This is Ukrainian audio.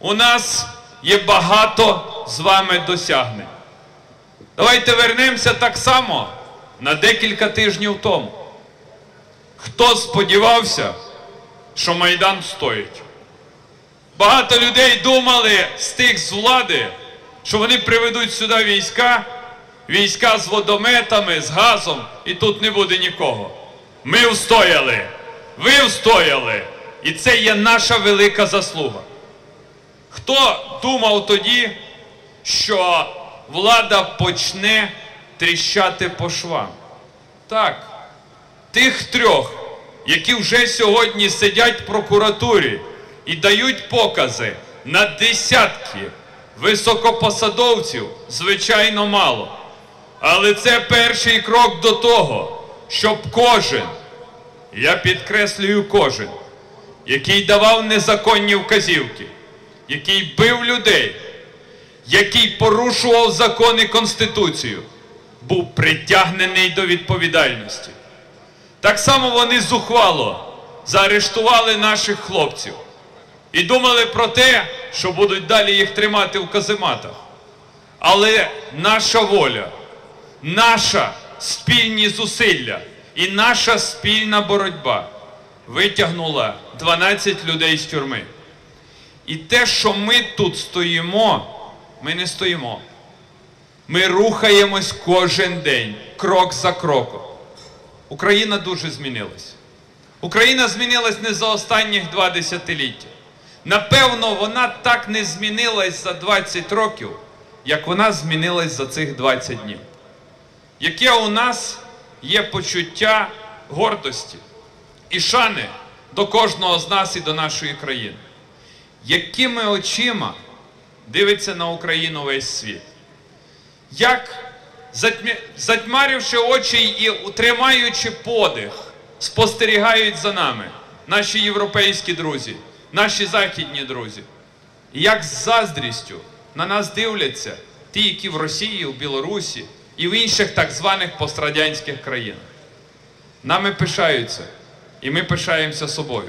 у нас є багато з вами досягнень. Давайте вернемося так само на декілька тижнів тому. Хто сподівався, що Майдан стоїть? Багато людей думали з тих з влади, що вони приведуть сюди війська, війська з водометами, з газом, і тут не буде нікого. Ми встояли, ви встояли, і це є наша велика заслуга. Хто думав тоді, що влада почне тріщати по швам? Так, тих трьох, які вже сьогодні сидять в прокуратурі і дають покази на десятки високопосадовців, звичайно, мало. Але це перший крок до того, щоб кожен, я підкреслюю кожен, який давав незаконні вказівки, який бив людей, який порушував закон і Конституцію, був притягнений до відповідальності. Так само вони зухвало заарештували наших хлопців і думали про те, що будуть далі їх тримати в казематах. Але наша воля, наша спільні зусилля і наша спільна боротьба витягнула 12 людей з тюрми. І те, що ми тут стоїмо, ми не стоїмо. Ми рухаємось кожен день, крок за кроком. Україна дуже змінилась. Україна змінилась не за останніх два десятиліття. Напевно, вона так не змінилась за 20 років, як вона змінилась за цих 20 днів. Яке у нас є почуття гордості і шани до кожного з нас і до нашої країни. Якими очима дивиться на Україну весь світ? Як затьмаривши очі і утримаючи подих, спостерігають за нами наші європейські друзі, наші західні друзі. І як з заздрістю на нас дивляться ті, які в Росії, в Білорусі і в інших так званих пострадянських країнах. Нами пишаються, і ми пишаємося собою.